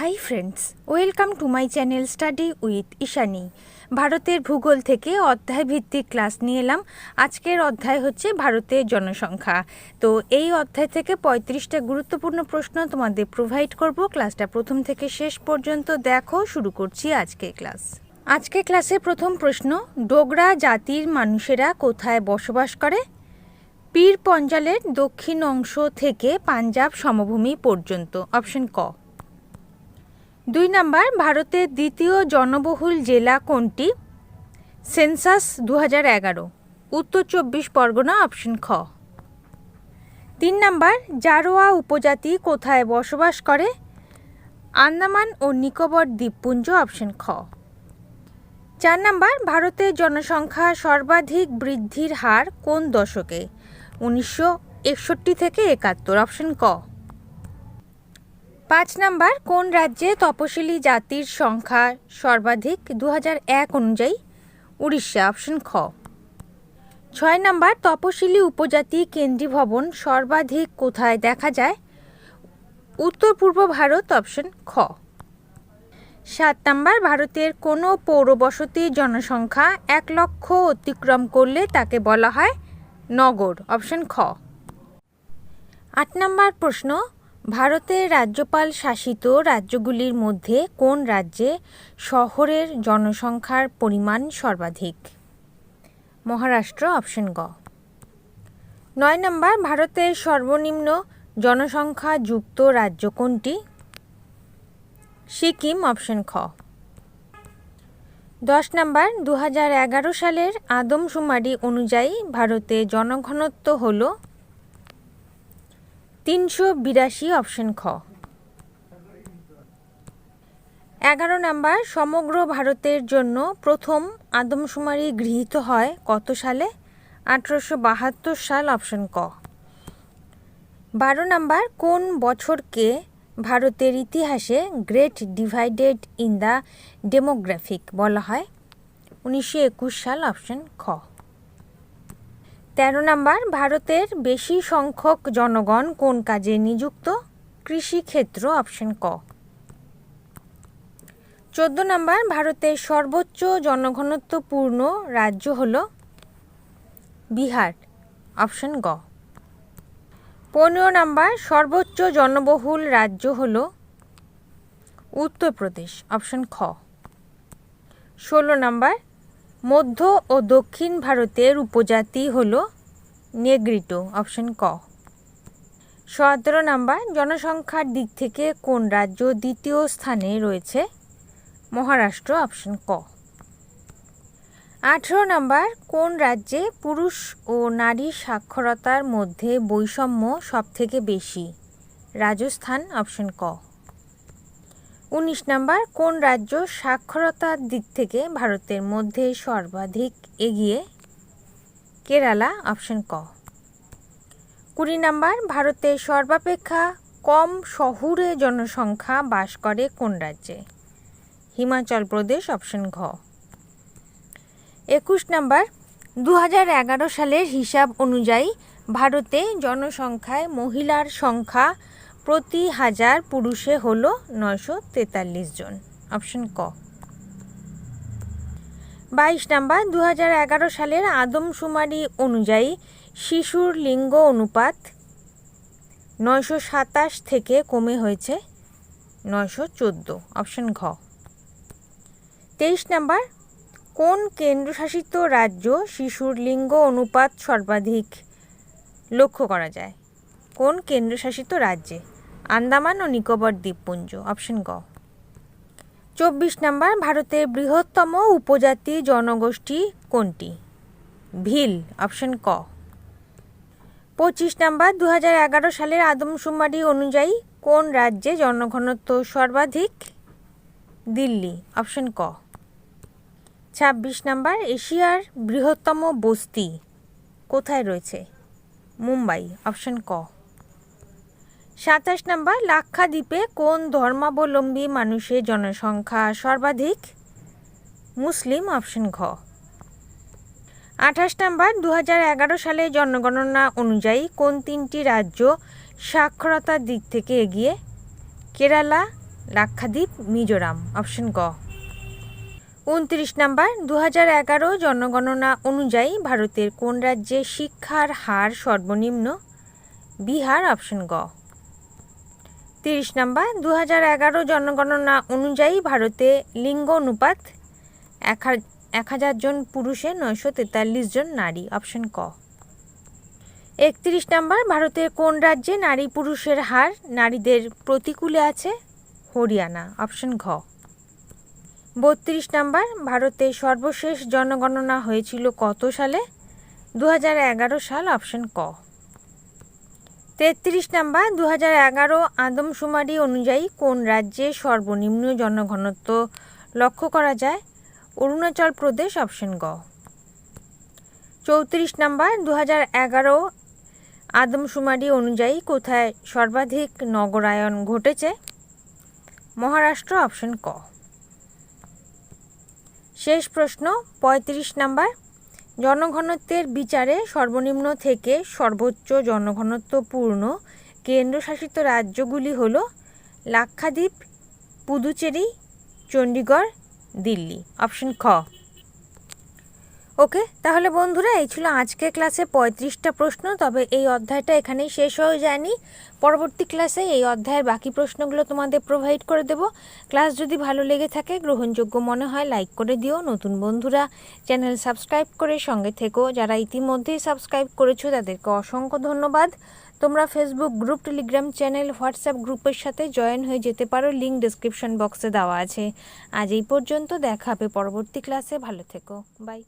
Hi friends welcome to my channel study with Ishani ভারতের ভূগোল থেকে অধ্যায় ভিত্তিক ক্লাস নিয়ে এলাম। আজকের অধ্যায় হচ্ছে ভারতের জনসংখ্যা। তো এই অধ্যায় থেকে পঁয়ত্রিশটা গুরুত্বপূর্ণ প্রশ্ন তোমাদের প্রোভাইড করব। ক্লাসটা প্রথম থেকে শেষ পর্যন্ত দেখো, শুরু করছি আজকে ক্লাস আজকে ক্লাসে প্রথম প্রশ্ন, ডোগরা জাতির মানুষেরা কোথায় বসবাস করে? পীর পঞ্জালের দক্ষিণ অংশ থেকে পাঞ্জাব সমভূমি পর্যন্ত। অপশন ক। দুই নাম্বার, ভারতের দ্বিতীয় জনবহুল জেলা কোনটি? সেন্সাস দু এগারো। উত্তর চব্বিশ পরগনা, অপশন খ। তিন নাম্বার, জারোয়া উপজাতি কোথায় বসবাস করে? আন্দামান ও নিকোবর দ্বীপপুঞ্জ, অপশন খ। চার নাম্বার, ভারতের জনসংখ্যা সর্বাধিক বৃদ্ধির হার কোন দশকে? উনিশশো একষট্টি থেকে একাত্তর, অপশন ক। পাঁচ নাম্বার, কোন রাজ্যে তপশিলি জাতির সংখ্যা সর্বাধিক? দু অনুযায়ী উড়িষ্যা অপশন খ। ছয় নাম্বার, তপশিলি উপজাতি কেন্দ্রীয় ভবন সর্বাধিক কোথায় দেখা যায়? উত্তর পূর্ব ভারত অপশন খ। সাত নাম্বার, ভারতের কোনো পৌরবসতির জনসংখ্যা এক লক্ষ অতিক্রম করলে তাকে বলা হয় নগর অপশন খ। আট নম্বর প্রশ্ন ভারতের রাজ্যপাল শাসিত রাজ্যগুলির মধ্যে কোন রাজ্যে শহরের জনসংখ্যার পরিমাণ সর্বাধিক? মহারাষ্ট্র, অপশন গ। নয় নম্বর, ভারতের সর্বনিম্ন জনসংখ্যা যুক্ত রাজ্য কোনটি? সিকিম, অপশন খ। দশ নম্বর দু হাজার এগারো সালের আদমশুমারি অনুযায়ী ভারতে জনঘনত্ব হল তিনশো বিরাশি অপশন খ। এগারো নাম্বার, সমগ্র ভারতের জন্য প্রথম আদমশুমারি গৃহীত হয় কত সালে? আঠারোশো বাহাত্তর সাল অপশন ক। বারো নাম্বার, কোন বছরকে ভারতের ইতিহাসে great divided in the demographic বলা হয়? উনিশশো একুশ সাল অপশন খ। তেরো নম্বর, ভারতের বেশি সংখ্যক জনগণ কোন কাজে নিযুক্ত? কৃষিক্ষেত্র অপশন ক। চোদ্দ নম্বর, ভারতের সর্বোচ্চ জনঘনত্বপূর্ণ রাজ্য হল বিহার অপশন গ। পনেরো নম্বর, সর্বোচ্চ জনবহুল রাজ্য হল উত্তরপ্রদেশ অপশন খ। ষোলো নম্বর মধ্য ও দক্ষিণ ভারতের উপজাতি হল নেগ্রিটো, অপশন ক। সতেরো নম্বর, জনসংখ্যার দিক থেকে কোন রাজ্য দ্বিতীয় স্থানে রয়েছে? মহারাষ্ট্র, অপশন ক। আঠেরো নম্বর, কোন রাজ্যে পুরুষ ও নারী সাক্ষরতার মধ্যে বৈষম্য সবথেকে বেশি? রাজস্থান, অপশন ক। উনিশ নাম্বার, কোন রাজ্য সাক্ষরতার দিক থেকে ভারতের মধ্যে সর্বাধিক এগিয়ে? কেরালা অপশন ক। কুড়ি নাম্বার ভারতের সর্বাপেক্ষা কম শহুরে জনসংখ্যা বাস করে কোন রাজ্যে? হিমাচল প্রদেশ অপশন ঘ। একুশ নম্বর দু সালের হিসাব অনুযায়ী ভারতে জনসংখ্যায় মহিলার সংখ্যা প্রতি হাজার পুরুষে হল নয়শো তেতাল্লিশ জন। অপশন ক। বাইশ নাম্বার দু এগারো সালের আদমশুমারি অনুযায়ী শিশুর লিঙ্গ অনুপাত নয়শো সাতাশ থেকে কমে হয়েছে নয়শো চোদ্দ। অপশন ঘ। তেইশ নাম্বার, কোন কেন্দ্রশাসিত রাজ্য শিশুর লিঙ্গ অনুপাত সর্বাধিক লক্ষ্য করা যায়? কোন কেন্দ্রশাসিত রাজ্যে? আন্দামান ও নিকোবর দ্বীপপুঞ্জ। অপশন গ। চব্বিশ নম্বর, ভারতের বৃহত্তম উপজাতি জনগোষ্ঠী কোনটি? ভিল। অপশন ক। পঁচিশ নাম্বার দু এগারো সালের আদমশুমারি অনুযায়ী কোন রাজ্যে জনঘনত্ব সর্বাধিক? দিল্লি। অপশন ক। ছাব্বিশ নাম্বার, এশিয়ার বৃহত্তম বস্তি কোথায় রয়েছে? মুম্বাই। অপশন ক। সাতাশ নাম্বার, লাক্ষাদ্বীপে কোন ধর্মাবলম্বী মানুষের জনসংখ্যা সর্বাধিক? মুসলিম, অপশন ঘ। আঠাশ নাম্বার দু সালে জনগণনা অনুযায়ী কোন তিনটি রাজ্য সাক্ষরতার দিক থেকে এগিয়ে? কেরালা, লাক্ষাদ্বীপ, মিজোরাম, অপশন গ উনত্রিশ নাম্বার দু জনগণনা অনুযায়ী ভারতের কোন রাজ্যে শিক্ষার হার সর্বনিম্ন? বিহার, অপশন গ তিরিশ নাম্বার দু হাজার এগারো জনগণনা অনুযায়ী ভারতে লিঙ্গ অনুপাত এক হাজার জন পুরুষে, নয়শো তেতাল্লিশ জন নারী। অপশন ক। একত্রিশ নাম্বার ভারতের কোন রাজ্যে নারী পুরুষের হার নারীদের প্রতিকূলে আছে? হরিয়ানা। অপশন ঘ। বত্রিশ নাম্বার, ভারতে সর্বশেষ জনগণনা হয়েছিল কত সালে? দু সাল। অপশন ক। তেত্রিশ নাম্বার দু হাজার এগারো আদমশুমারি অনুযায়ী কোন রাজ্যে সর্বনিম্ন জনঘনত্ব লক্ষ্য করা যায়? অরুণাচল প্রদেশ, অপশন গ। চৌত্রিশ নাম্বার দু হাজার এগারো আদমশুমারি অনুযায়ী কোথায় সর্বাধিক নগরায়ন ঘটেছে? মহারাষ্ট্র, অপশন ক। শেষ প্রশ্ন ৩৫ নাম্বার জনঘনত্বের বিচারে সর্বনিম্ন থেকে সর্বোচ্চ জনঘনত্বপূর্ণ কেন্দ্রশাসিত রাজ্যগুলি হল লাক্ষাদ্বীপ, পুদুচেরি, চণ্ডীগড়, দিল্লি। অপশন খ। ওকে, তাহলে বন্ধুরা এই ছিল আজকের ক্লাসে পঁয়ত্রিশটা প্রশ্ন, তবে এই অধ্যায়টা এখানেই শেষ হয়ে যায়নি। পরবর্তী ক্লাসে এই অধ্যায়ের বাকি প্রশ্নগুলো তোমাদের প্রোভাইড করে দেব। ক্লাস যদি ভালো লেগে থাকে, গ্রহণযোগ্য মনে হয় লাইক করে দিও। নতুন বন্ধুরা চ্যানেল সাবস্ক্রাইব করে সঙ্গে থেকো। যারা ইতিমধ্যেই সাবস্ক্রাইব করেছ, তাদেরকে অসংখ্য ধন্যবাদ। তোমরা Facebook group Telegram channel WhatsApp গ্রুপের সাথে জয়েন হয়ে যেতে পারো। লিঙ্ক ডিসক্রিপশন বক্সে দেওয়া আছে। আজ এই পর্যন্ত, দেখা হবে পরবর্তী ক্লাসে ভালো থেকো। বাই